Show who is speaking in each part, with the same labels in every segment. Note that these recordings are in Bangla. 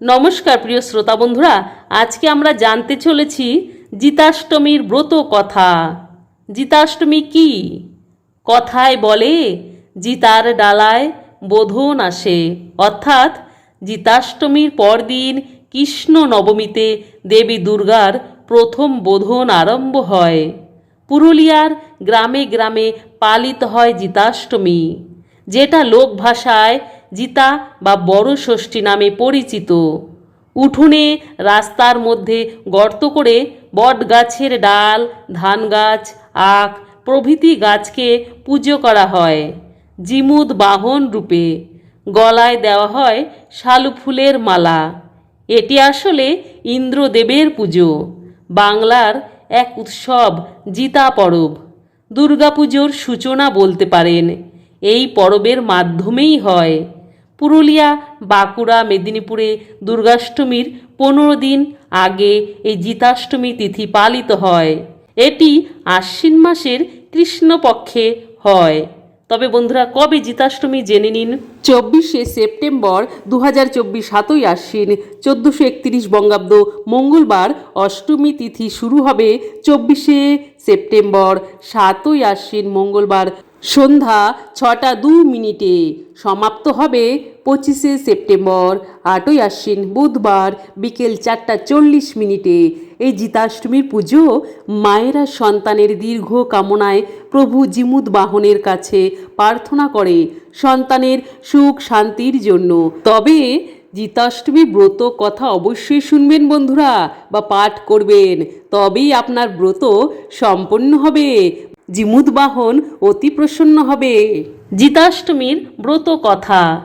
Speaker 1: নমস্কার প্রিয় শ্রোতা বন্ধুরা, আজকে আমরা জানতে চলেছি জিতাষ্টমীর ব্রত কথা। জিতাষ্টমী কি? কথায় বলে, জিতার ডালায় বোধন আসে। অর্থাৎ, জিতাষ্টমীর পরদিন কৃষ্ণ নবমীতে দেবী দুর্গার প্রথম বোধন আরম্ভ হয়। পুরুলিয়ার গ্রামে গ্রামে পালিত হয় জিতাষ্টমী, যেটা লোক ভাষায় জিতা বা বড় ষষ্ঠী নামে পরিচিত। উঠোনে রাস্তার মধ্যে গর্ত করে বট গাছের ডাল, ধান গাছ, আখ, প্রভৃতি গাছকে পুজো করা হয়, জিমুদ বাহন রূপে। গলায় দেওয়া হয় শালু ফুলের মালা। এটি আসলে ইন্দ্রদেবের পুজো, বাংলার এক উৎসব জিতা পরব। দুর্গাপুজোর সূচনা বলতে পারেন, এই পরবের মাধ্যমেই হয়। পুরুলিয়া, বাঁকুড়া, মেদিনীপুরে দুর্গাষ্টমীর পনেরো দিন আগে এই জিতাষ্টমী তিথি পালিত হয়। এটি আশ্বিন মাসের কৃষ্ণপক্ষে হয়। তবে বন্ধুরা, কবে জিতাষ্টমী জেনে নিন? চব্বিশে সেপ্টেম্বর দু হাজার চব্বিশ সাতই আশ্বিন, চোদ্দোশো একত্রিশ বঙ্গাব্দ মঙ্গলবার অষ্টমী তিথি শুরু হবে চব্বিশে সেপ্টেম্বর সাতই আশ্বিন মঙ্গলবার। সন্ধ্যা ছটা দু মিনিটে। সমাপ্ত হবে পঁচিশে সেপ্টেম্বর। আটই আশ্বিন বুধবার বিকেল চারটা চল্লিশ মিনিটে। এই জিতাষ্টমীর পুজো মায়েরা সন্তানের দীর্ঘ কামনায় প্রভু জিমুদ বাহনের কাছে প্রার্থনা করে সন্তানের সুখ শান্তির জন্য। তবে জিতাষ্টমী ব্রত কথা অবশ্যই শুনবেন বন্ধুরা বা পাঠ করবেন। তবেই আপনার ব্রত সম্পন্ন হবে। জিমুদ বাহন অতি প্রসন্ন হবে। জিতাষ্টমীর ব্রত কথা।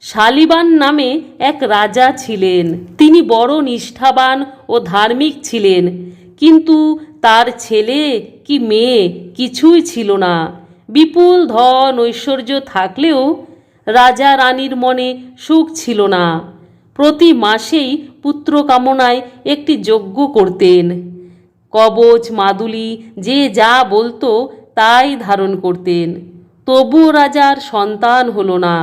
Speaker 1: শালিবান নামে এক রাজা ছিলেন। তিনি বড় নিষ্ঠাবান ও ধার্মিক ছিলেন। কিন্তু তার ছেলে কি মেয়ে কিছুই ছিল না। বিপুল ধন ঐশ্বর্য থাকলেও রাজা রানীর মনে সুখ ছিল না। প্রতি মাসেই পুত্র কামনায় একটি যজ্ঞ করতেন। কবচ, মাদুলি, যে যা বলতো তাই ধারণ করতেন। তবুও রাজার সন্তান হলো না।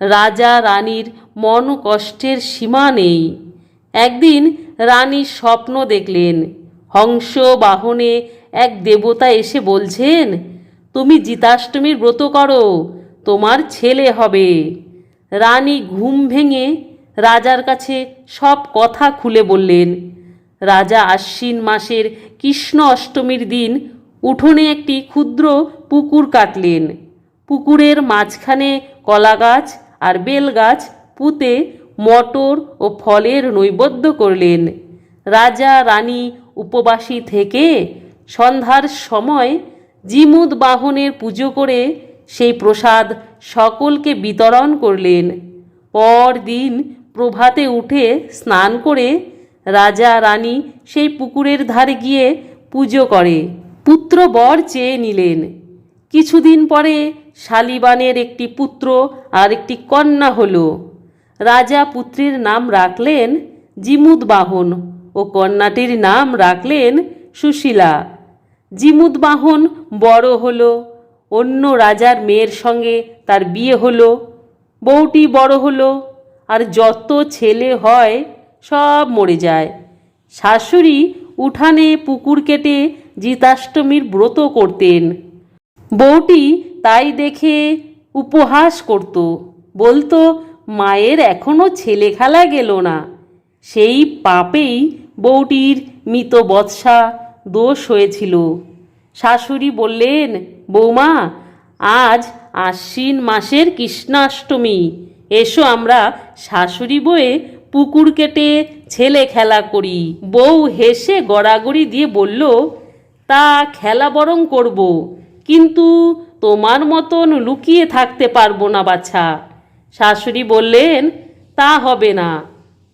Speaker 1: রাজা রানীর মন কষ্টের সীমা নেই। একদিন রানী স্বপ্ন দেখলেন, হংস বাহনে এক দেবতা এসে বলছেন, তুমি জিতাষ্টমীর ব্রত করো, তোমার ছেলে হবে। রানী ঘুম ভেঙে রাজার কাছে সব কথা খুলে বললেন। রাজা আশ্বিন মাসের কৃষ্ণ অষ্টমীর দিন উঠোনে একটি ক্ষুদ্র পুকুর কাটলেন। পুকুরের মাঝখানে কলা গাছ আর বেল গাছ পুঁতে মটর ও ফলের নৈবেদ্য করলেন। রাজা রানী উপবাসী থেকে সন্ধ্যার সময় জিমুদ বাহনের পুজো করে সেই প্রসাদ সকলকে বিতরণ করলেন। পরদিন প্রভাতে উঠে স্নান করে রাজা, রানী সেই পুকুরের ধারে গিয়ে পুজো করে। পুত্র বর চেয়ে নিলেন। কিছুদিন পরে শালিবানের একটি পুত্র আর একটি কন্যা হল। রাজা পুত্রের নাম রাখলেন জিমুদ বাহন ও কন্যাটির নাম রাখলেন সুশীলা। জিমুদ বাহন বড় হল, অন্য রাজার মেয়ের সঙ্গে তার বিয়ে হলো, বউটি বড় হলো আর যত ছেলে হয় সব মরে যায়। শাশুড়ি উঠানে পুকুর কেটে জিতাষ্টমীর ব্রত করতেন। বউটি তাই দেখে উপহাস করত। বলতো, মায়ের এখনও ছেলে খেলা গেল না। সেই পাপেই বউটির মৃত বৎসা দোষ হয়েছিল। শাশুড়ি বললেন বৌমা আজ আশ্বিন মাসের কৃষ্ণাষ্টমী। এসো আমরা শাশুড়ি বয়ে পুকুর কেটে ছেলে খেলা করি। বউ হেসে গড়াগড়ি দিয়ে বলল, তা খেলা বরং করব, কিন্তু তোমার মতন লুকিয়ে থাকতে পারব না বাছা। শাশুড়ি বললেন, তা হবে না,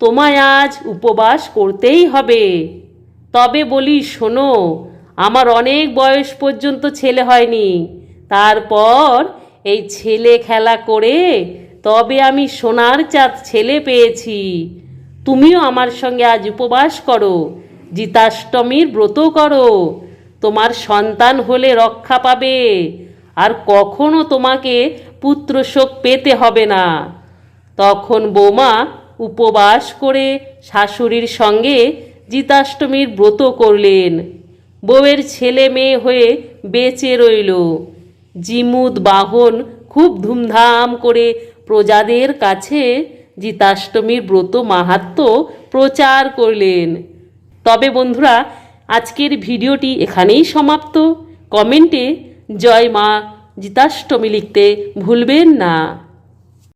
Speaker 1: তোমায় আজ উপবাস করতেই হবে। তবে বলি, শোনো, আমার অনেক বয়স পর্যন্ত ছেলে হয়নি। তারপর এই ছেলে খেলা করে তবে আমি সোনার চাঁদ ছেলে পেয়েছি। তুমিও আমার সঙ্গে আজ উপবাস করো, জিতাষ্টমীর ব্রত করো। তোমার সন্তান হলে রক্ষা পাবে, আর কখনো তোমাকে পুত্র শোক পেতে হবে না। তখন বৌমা উপবাস করে শাশুড়ির সঙ্গে জিতাষ্টমীর ব্রত করলেন। বউয়ের ছেলে মেয়ে হয়ে বেঁচে রইল। জিমুদ বাহন খুব ধুমধাম করে প্রজাদের কাছে জিতাষ্টমীর ব্রত মাহাত্ম প্রচার করলেন। তবে বন্ধুরা, আজকের ভিডিওটি এখানেই সমাপ্ত। কমেন্টে জয় মা জিতাষ্টমী লিখতে ভুলবেন না।